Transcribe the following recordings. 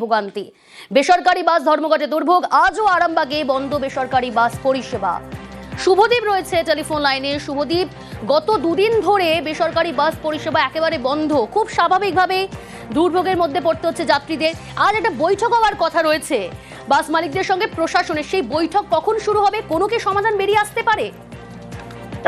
ভোগান্তি। বেসরকারি বাস ধর্মঘটে দুর্ভোগ, আজও আরামবাগে বন্ধ বেসরকারি বাস পরিষেবা। শুভদীপ রয়েছে টেলিফোন লাইনে। শুভদীপ, গত দুদিন ধরে বেসরকারি বাস পরিষেবা একেবারে বন্ধ। খুব স্বাভাবিকভাবে দুর্ভোগের মধ্যে পড়তে হচ্ছে যাত্রীদের। আর একটা বৈঠক হওয়ার কথা রয়েছে। বাস মালিকদের সঙ্গে প্রশাসনের। সেই বৈঠক কখন শুরু হবে? কোনো কি সমাধান বেরিয়ে আসতে পারে?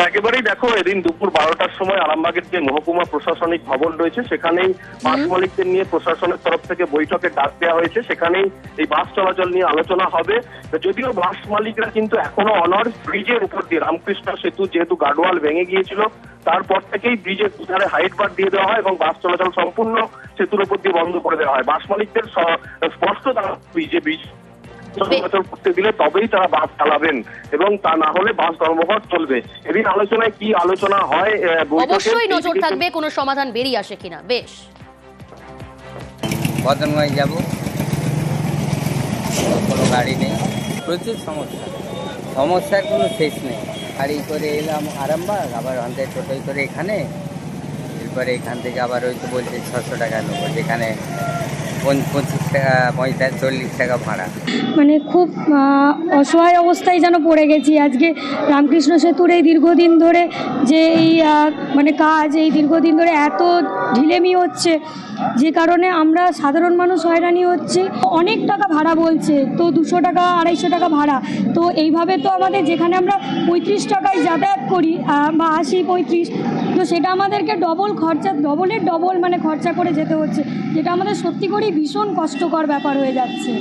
একেবারেই দেখো এদিন দুপুর বারোটার সময় আরামবাগের যে মহকুমা প্রশাসনিক ভবন রয়েছে সেখানেই বাস মালিকদের নিয়ে প্রশাসনের তরফ থেকে বৈঠকে ডাক দেওয়া হয়েছে। সেখানেই এই বাস চলাচল নিয়ে আলোচনা হবে। যদিও বাস মালিকরা কিন্তু এখনও অনর ব্রিজের উপর দিয়ে রামকৃষ্ণ সেতু যেহেতু গার্ডওয়াল ভেঙে গিয়েছিল তারপর থেকেই ব্রিজের দুধারে হাইট বার দিয়ে দেওয়া হয় এবং বাস চলাচল সম্পূর্ণ সেতুর উপর দিয়ে বন্ধ করে দেওয়া হয়। বাস মালিকদের স্পষ্ট তারা যে ব্রিজ চলাচল করতে দিলে তবেই তারা বাস চালাবেন এবং তা না হলে বাস ধর্মঘট চলবে। এদিন আলোচনায় কি আলোচনা হয় অবশ্যই নজর থাকবে কোনো সমাধান বেরিয়ে আসে কিনা। বেশ। বদনগঞ্জ যাব? কোনো গাড়ি নেই। প্রচুর সমস্যা। সমস্যার কোনো শেষ নেই। গাড়ি করে এলাম আরামবাগ আবার ওখান থেকে টোটোই করে এখানে। এরপরে এখান থেকে আবার ওই তো বলছে ছশো টাকা নেব যেখানে মানে খুব অসহায় অবস্থায় যেন পড়ে গেছি। আজকে রামকৃষ্ণ সেতুর এই দীর্ঘদিন ধরে যে এই মানে কাজ, এই দীর্ঘদিন ধরে এত ঢিলেমি হচ্ছে, যে কারণে আমরা সাধারণ মানুষ হয়রানি হচ্ছে। অনেক টাকা ভাড়া বলছে, তো দুশো টাকা, আড়াইশো টাকা ভাড়া। তো এইভাবে তো আমাদের যেখানে আমরা পঁয়ত্রিশ টাকায় যাতায়াত করি বা আশি পঁয়ত্রিশ, তো সেটা আমাদেরকে ডবল খরচা ডবলের ডবল মানে খরচা করে যেতে হচ্ছে। যেটা আমাদের সত্যি করেই ভীষণ কষ্টকর ব্যাপার হয়ে যাচ্ছে।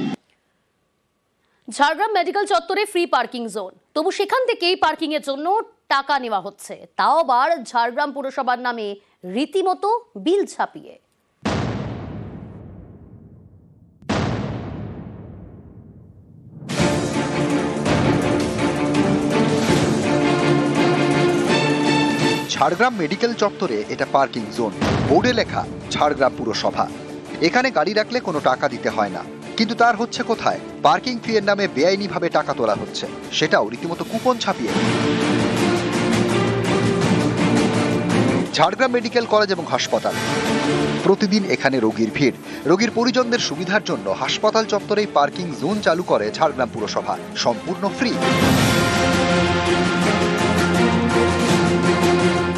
ঝাড়গ্রাম মেডিকেল চত্বরে ফ্রি পার্কিং জোন তবু সেখান থেকেই পার্কিং এর জন্য টাকা নেওয়া হচ্ছে। তাও আবার ঝাড়গ্রাম পুরসভার নামে রীতিমতো বিল ছাপিয়ে। ঝাড়গ্রাম মেডিকেল চত্বরে এটা পার্কিং জোন বোর্ডে লেখা ঝাড়গ্রাম পুরসভা। এখানে গাড়ি রাখলে কোনো টাকা দিতে হয় না। কিন্তু তার হচ্ছে কোথায়? পার্কিং ফি এর নামে বেআইনিভাবে টাকা তোলা হচ্ছে। সেটাও রীতিমতো কুপন ছাপিয়ে। ঝাড়গ্রাম মেডিকেল কলেজ এবং হাসপাতাল। প্রতিদিন এখানে রোগীর ভিড়। রোগীর পরিজনদের সুবিধার জন্য হাসপাতাল চত্বরেই পার্কিং জোন চালু করে ঝাড়গ্রাম পুরসভা। সম্পূর্ণ ফ্রি।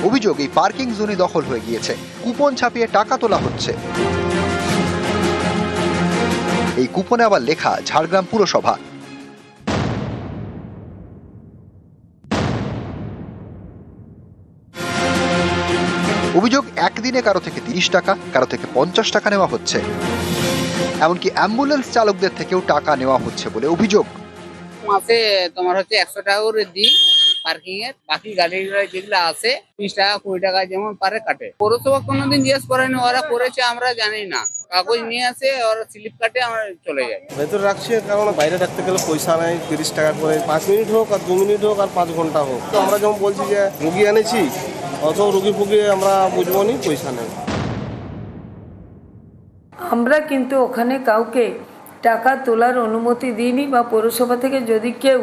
অভিযোগ, এই পার্কিং জোনে দখল হয়ে গিয়েছে। কুপন ছাপিয়ে টাকা তোলা হচ্ছে। এই কুপনে আবার লেখা ঝাড়গ্রাম পুরসভা। অভিযোগ একদিনে কারও থেকে তিরিশ টাকা, কারও থেকে পঞ্চাশ টাকা নেওয়া হচ্ছে। এমনকি অ্যাম্বুলেন্স চালকদের থেকেও টাকা নেওয়া হচ্ছে বলে অভিযোগ। মাসে তোমার হচ্ছে একশো টাকা করে দিই পার্কিং এর। বাকি গাড়িগুলো যেগুলো আছে বিশ টাকা, কুড়ি টাকা যেমন পারে কাটে। পৌরসভা কোনোদিন জিজ্ঞেস করেনি, ওরা করেছে, আমরা জানি না। কাগজ নিয়ে আসে ওরা স্লিপ কাটে আমরা চলে যাই ভেতরে রাখছি কারণ বাইরে রাখতে গেলে পয়সা নেই তিরিশ টাকা করে। পাঁচ মিনিট হোক আর দু মিনিট হোক আর পাঁচ ঘণ্টা হোক। তো আমরা যেমন বলছি যে রুগী এনেছি অত রুগী ফুগি আমরা বুঝব নি পয়সা নেই। আমরা কিন্তু ওখানে কাউকে টাকা তোলার অনুমতি দিইনি বা পৌরসভা থেকে যদি কেউ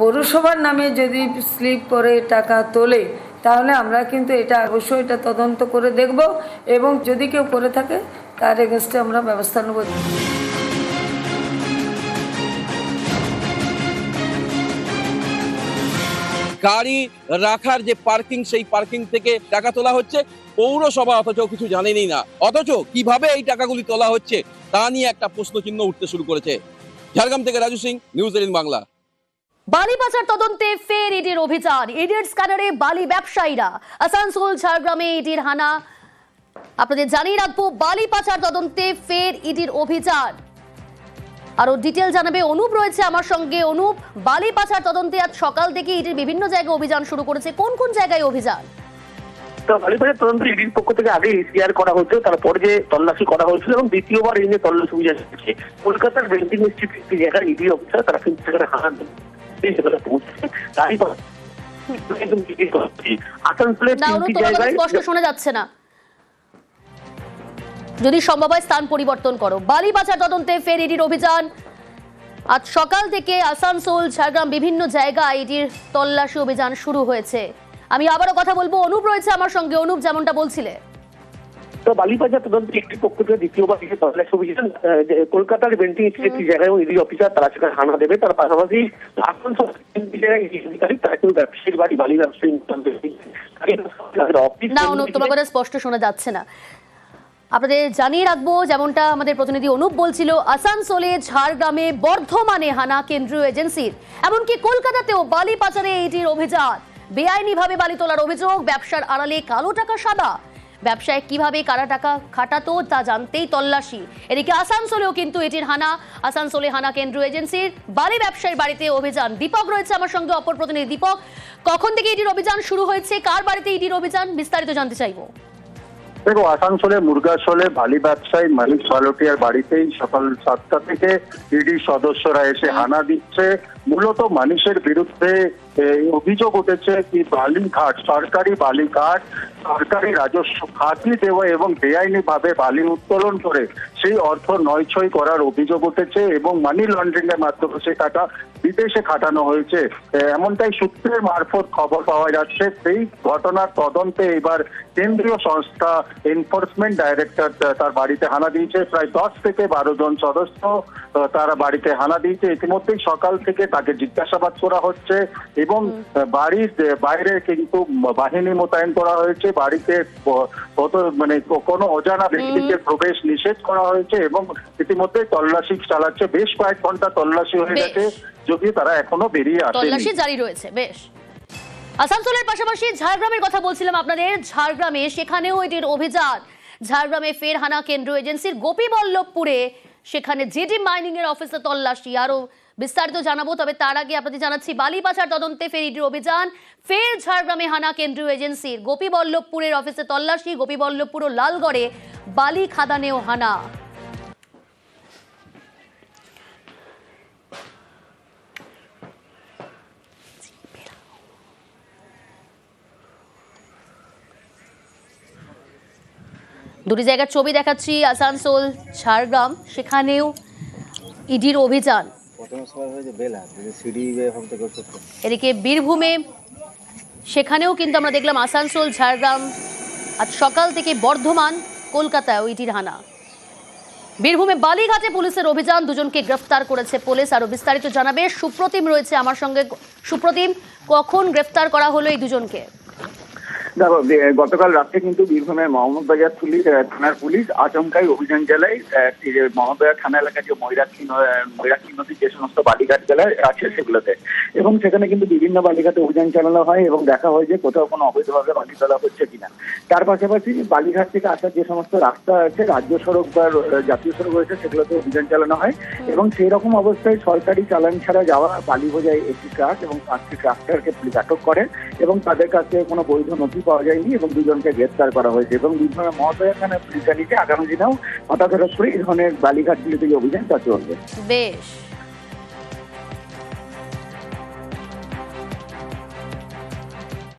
পৌরসভার নামে যদি স্লিপ করে টাকা তোলে তাহলে আমরা কিন্তু এটা অবশ্যই এটা তদন্ত করে দেখব এবং যদি কেউ করে থাকে, তার এগেনস্টে আমরা ব্যবস্থা নেব। গাড়ি রাখার যে পার্কিং, সেই পার্কিং থেকে টাকা তোলা হচ্ছে। পৌরসভা অথচ কিছু জানেনই না। অথচ কীভাবে এই টাকাগুলি তোলা হচ্ছে, তা নিয়ে একটা প্রশ্ন চিহ্ন উঠতে শুরু করেছে। ঝাড়গ্রাম থেকে রাজু সিং, নিউজ বাংলা। বালি পাচার তদন্তে ফের ইডির অভিযান। ইডির স্ক্যানারে বালি ব্যবসায়ীরা। আসানসোল, ঝাড়গ্রামে ইডির হানা। আপনাদের জানিয়ে রাখব বালি পাচার তদন্তে ফের ইডির অভিযান। আরও ডিটেল জানাবে অনুপ রয়েছে আমার সঙ্গে। অনুপ বালি পাচার তদন্তে আজ সকাল থেকে ইডির বিভিন্ন জায়গায় অভিযান শুরু করেছে। কোন কোন জায়গায় অভিযান? তো কালীবাজার তদন্ত ইডির পক্ষ থেকে আগে এসিআর করা হয়েছিল। তারপরে যে তল্লাশি করা হয়েছিল এবং দ্বিতীয়বার এই নিয়ে তল্লাশি অভিযান কলকাতার ইনস্টিটিউট ইডি অফিসার, তারা কিন্তু সেখানে হানা শোনা যাচ্ছে না। যদি সম্ভব হয় স্থান পরিবর্তন করো। বালি পাচার তদন্তে ফের ইডির অভিযান। আজ সকাল থেকে আসানসোল ঝাড়গ্রাম বিভিন্ন জায়গায় ইডির তল্লাশি অভিযান শুরু হয়েছে। আমি আবারও কথা বলব। অনুপ রয়েছে আমার সঙ্গে। অনুপ যেমনটা বলছিলে। তো বালিবাজার তদন্ত একটি পক্ষ থেকে দ্বিতীয়বার এসে তল্লাশি অভিযান কলকাতার বেন্টিং একটি জায়গায় ইডি অফিসার তারা সেখানে হানা দেবে। তার পাশাপাশি আসানসোল তিনটি জায়গায় আধিকারিক তারা কিন্তু ব্যবসায়ীর বাড়ি বালি ব্যবসায়ী না অনুপ তোমার কথা স্পষ্ট শোনা যাচ্ছে না। আপনাদের জানিয়ে রাখব যেমনটা আমাদের প্রতিনিধি অনুপ বলছিল আসানসোলে ঝাড়গ্রামে বর্ধমানে হানা কেন্দ্রীয় এজেন্সির। এমনকি কলকাতাতেও বালি পাচারে এইটির অভিযান। বেআইনিভাবে বালি তোলার অভিযোগ ব্যবসার আড়ালে কালো টাকা সাদা। ব্যবসায় কীভাবে কারা টাকা খাটাতো তা জানতেই তল্লাশি। এদিকে আসানসোলেও কিন্তু এটির হানা। আসানসোলে হানা কেন্দ্রীয় এজেন্সির বালি ব্যবসায়ীর বাড়িতে অভিযান। দীপক রয়েছে আমার সঙ্গে অপর প্রতিনিধি দীপক। কখন থেকে ইডির অভিযান শুরু হয়েছে? কার বাড়িতে ইডির অভিযান? বিস্তারিত জানতে চাইব। দেখো আসানসোলে মুরগাসোলে বালি ব্যবসায়ী মালিক বালোটিয়ার বাড়িতেই সকাল সাতটা থেকে ইডি সদস্যরা এসে হানা দিচ্ছে। মূলত মানুষের বিরুদ্ধে অভিযোগ উঠেছে কি বালিঘাট সরকারি বালিঘাট সরকারি রাজস্ব ফাঁকি দেওয়া এবং বেআইনি ভাবে বালি উত্তোলন করে সেই অর্থ নয়ছয় করার অভিযোগ উঠেছে এবং মানি লন্ড্রিং এর মাধ্যমে সেই টাকা বিদেশে খাটানো হয়েছে। এমনটাই সূত্রের মারফত খবর পাওয়া যাচ্ছে। সেই ঘটনার তদন্তে এবার কেন্দ্রীয় সংস্থা এনফোর্সমেন্ট ডাইরেক্টর তার বাড়িতে হানা দিয়েছে। প্রায় দশ থেকে বারো জন সদস্য তারা বাড়িতে হানা দিয়েছে। ইতিমধ্যেই সকাল থেকে তাকে জিজ্ঞাসাবাদ করা হচ্ছে এবং বাড়ির বাইরে কিন্তু বাহিনী মোতায়েন করা হয়েছে। বাড়িতে কত মানে কোনো অজানা ব্যক্তিকে প্রবেশ নিষেধ করা হয়েছে এবং ইতিমধ্যে তল্লাশি চালাচ্ছে। বেশ কয়েক ঘণ্টা তল্লাশি হয়ে গেছে যদিও তারা এখনও বেরিয়ে তল্লাশি জারি রয়েছে বেশ। আসানসোলের পাশাপাশি ঝাড়গ্রামের কথা বলছিলাম আপনাদের। ঝাড়গ্রামে সেখানেও এটির অভিযান। ঝাড়গ্রামে ফের হানা কেন্দ্র এজেন্সির গোপীবল্লভপুরে সেখানে জিডি মাইনিং এর অফিসে তল্লাশি। আরও বিস্তারিত জানাব, তবে তার আগে আপনাদের জানাচ্ছি বালি পাচার তদন্তে ফের ইডির অভিযান, ফের ঝাড়গ্রামে হানা কেন্দ্রীয় এজেন্সির। গোপীবল্লভপুরের অফিসে তল্লাশি, গোপীবল্লভপুর ও লালগড়ে বালি খাদানেও হানা। দুটি জায়গার ছবি দেখাচ্ছি, আসানসোল, ঝাড়গ্রাম, সেখানেও ইডির অভিযান। এদিকে বীরভূমে, সেখানেও কিন্তু আমরা দেখলাম আসানসোল, ঝাড়গ্রাম, আজ সকাল থেকে বর্ধমান কলকাতায় ইটির হানা। বীরভূমে বালিঘাটে পুলিশের অভিযান, দুজনকে গ্রেফতার করেছে পুলিশ। আরও বিস্তারিত জানাবে সুপ্রতিম রয়েছে আমার সঙ্গে। সুপ্রতিম, কখন গ্রেফতার করা হলো এই দুজনকে? দেখো গতকাল রাত্রে কিন্তু বীরভূমের মোহাম্মদবাজার পুলিশ থানার পুলিশ আচমকাই অভিযান চালায়। মোহাম্মদবাজার থানা এলাকায় যে আহ, ময়রাক্ষী নদীর যে সমস্ত বালিঘাট জেলায় আছে সেগুলোতে। এবং সেখানে কিন্তু বিভিন্ন বালিঘাটে অভিযান চালানো হয় এবং দেখা হয় যে কোথাও কোনো অবৈধভাবে বালি তোলা হচ্ছে কিনা। তার পাশাপাশি বালিঘাট থেকে আসার যে সমস্ত রাস্তা আছে রাজ্য সড়ক বা জাতীয় সড়ক রয়েছে সেগুলোতে অভিযান চালানো হয়। এবং সেই রকম অবস্থায় সরকারি চালান ছাড়া যাওয়া বালি বোঝাই একটি ট্রাক এবং পাঁচটি ট্রাক্টরকে পুলিশ আটক করে এবং তাদের কাছে কোনো বৈধ নথি পাওয়া যায়নি এবং দুজনকে গ্রেফতার করা হয়েছে এবং দুজনের মহাদয়া এখানে পুলিশ আগামী দিনেও হঠাৎ করে এই ধরনের বালিঘাটগুলিতে অভিযান তা চলবে। বেশ।